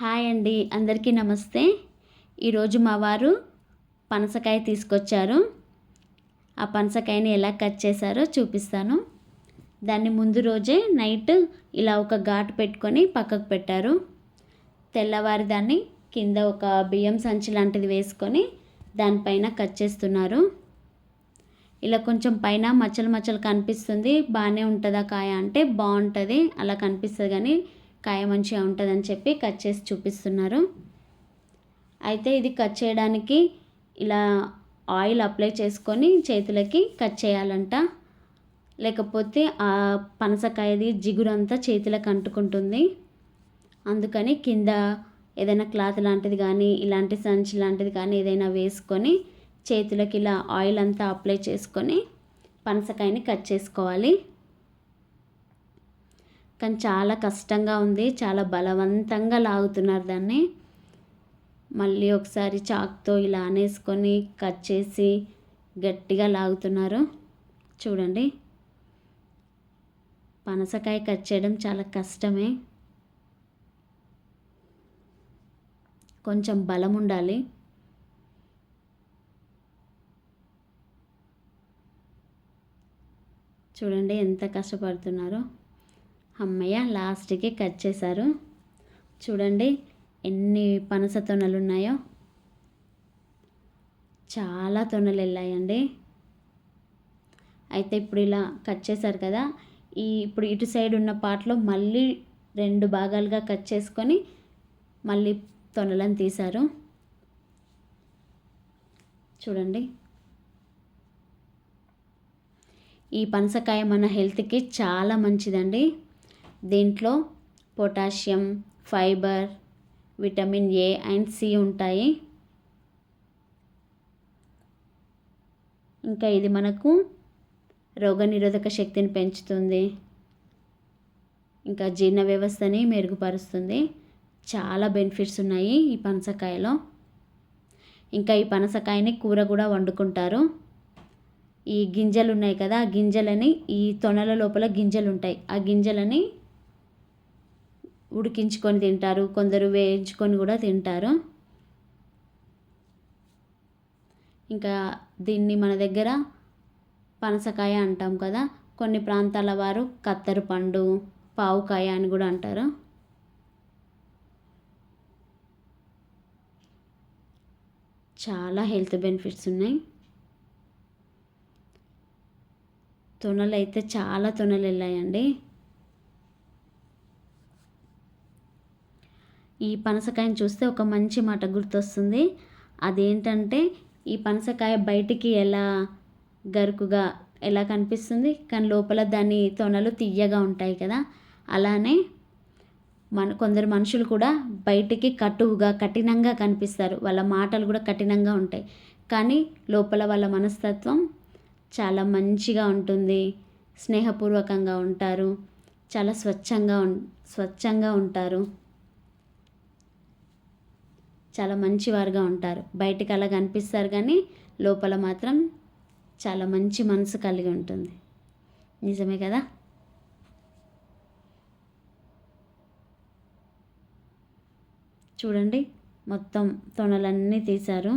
Hi అండి అందరికీ నమస్తే. ఈరోజు మా వారు పనసకాయ తీసుకొచ్చారు. ఆ పనసకాయని ఎలా కట్ చేశారో చూపిస్తాను. దాన్ని ముందు రోజే నైట్ ఇలా ఒక ఘాటు పెట్టుకొని పక్కకు పెట్టారు. తెల్లవారి దాన్ని కింద ఒక బియ్యం సంచి లాంటిది వేసుకొని దానిపైన కట్ చేస్తున్నారు. ఇలా కొంచెం పైన మచ్చలు మచ్చలు కనిపిస్తుంది బాగానే ఉంటుందా కాయ అంటే బాగుంటుంది అలా కనిపిస్తుంది కానీ కాయ మంచిగా ఉంటుందని చెప్పి కట్ చేసి చూపిస్తున్నారు. అయితే ఇది కట్ చేయడానికి ఇలా ఆయిల్ అప్లై చేసుకొని చేతులకి కట్ చేయాలంట. లేకపోతే ఆ పనసకాయది జిగురంతా చేతులకు అంటుకుంటుంది. అందుకని కింద ఏదైనా క్లాత్ లాంటిది కానీ ఇలాంటి సంచి లాంటిది కానీ ఏదైనా వేసుకొని చేతులకి ఇలా ఆయిల్ అంతా అప్లై చేసుకొని పనసకాయని కట్ చేసుకోవాలి. కానీ చాలా కష్టంగా ఉంది. చాలా బలవంతంగా లాగుతున్నారు దాన్ని. మళ్ళీ ఒకసారి చాక్తో ఇలా అనేసుకొని కట్ చేసి గట్టిగా లాగుతున్నారు. చూడండి. పనసకాయ కట్ చేయడం చాలా కష్టమే. కొంచెం బలం ఉండాలి. చూడండి ఎంత కష్టపడుతున్నారో. అమ్మయ్య లాస్ట్కి కట్ చేశారు. చూడండి ఎన్ని పనస తొనలు ఉన్నాయో చాలా తొనలు వెళ్ళాయండి. అయితే ఇప్పుడు ఇలా కట్ చేశారు కదా ఈ ఇప్పుడు ఇటు సైడ్ ఉన్న పార్ట్లో మళ్ళీ రెండు భాగాలుగా కట్ చేసుకొని మళ్ళీ తొనలను తీశారు. చూడండి. ఈ పనసకాయ మన హెల్త్కి చాలా మంచిదండి. దీంట్లో potassium fibre vitamin A and C ఉంటాయి. ఇంకా ఇది మనకు రోగనిరోధక శక్తిని పెంచుతుంది. ఇంకా జీర్ణ వ్యవస్థని మెరుగుపరుస్తుంది. చాలా బెనిఫిట్స్ ఉన్నాయి ఈ పనసకాయలో. ఇంకా ఈ పనసకాయని కూర కూడా వండుకుంటారు. ఈ గింజలు ఉన్నాయి కదా ఆ గింజలని ఈ తొనల లోపల గింజలు ఉంటాయి. ఆ గింజలని ఉడికించుకొని తింటారు కొందరు వేయించుకొని కూడా తింటారు. ఇంకా దీన్ని మన దగ్గర పనసకాయ అంటాం కదా కొన్ని ప్రాంతాల వారు కత్తెర పండు పావుకాయ అని కూడా అంటారు. చాలా హెల్త్ బెనిఫిట్స్ ఉన్నాయి. తొనలు అయితే చాలా తొనలు వెళ్ళాయండి ఈ పనసకాయని చూస్తే ఒక మంచి మాట గుర్తొస్తుంది. అదేంటంటే ఈ పనసకాయ బయటికి ఎలా గరుకుగా ఎలా కనిపిస్తుంది? కానీ లోపల దాని తొనలు తీయగా ఉంటాయి కదా. అలానే మన కొందరు మనుషులు కూడా బయటికి కటువుగా కఠినంగా కనిపిస్తారు. వాళ్ళ మాటలు కూడా కఠినంగా ఉంటాయి. కానీ లోపల వాళ్ళ మనస్తత్వం చాలా మంచిగా ఉంటుంది. స్నేహపూర్వకంగా ఉంటారు. చాలా స్వచ్ఛంగా స్వచ్ఛంగా ఉంటారు. చాలా మంచివారుగా ఉంటారు. బయటికి అలా కనిపిస్తారు కానీ లోపల మాత్రం చాలా మంచి మనసు కలిగి ఉంటుంది. నిజమే కదా? చూడండి మొత్తం తొనలన్నీ తీశారు.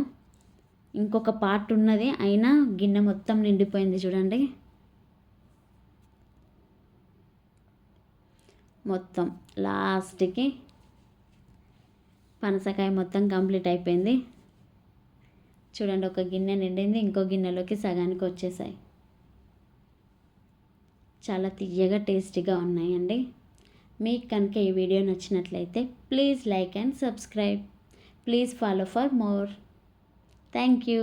ఇంకొక పార్ట్ ఉన్నది అయినా గిన్నె మొత్తం నిండిపోయింది చూడండి. మొత్తం. లాస్ట్కి పనసకాయ మొత్తం కంప్లీట్ అయిపోయింది. చూడండి ఒక గిన్నె నిండింది. ఇంకో గిన్నెలోకి సగానికి వచ్చేసాయి. చాలా తీయగా టేస్టీగా ఉన్నాయండి. మీకు కనుక ఈ వీడియో నచ్చినట్లయితే please like and subscribe. Please follow for more. Thank you.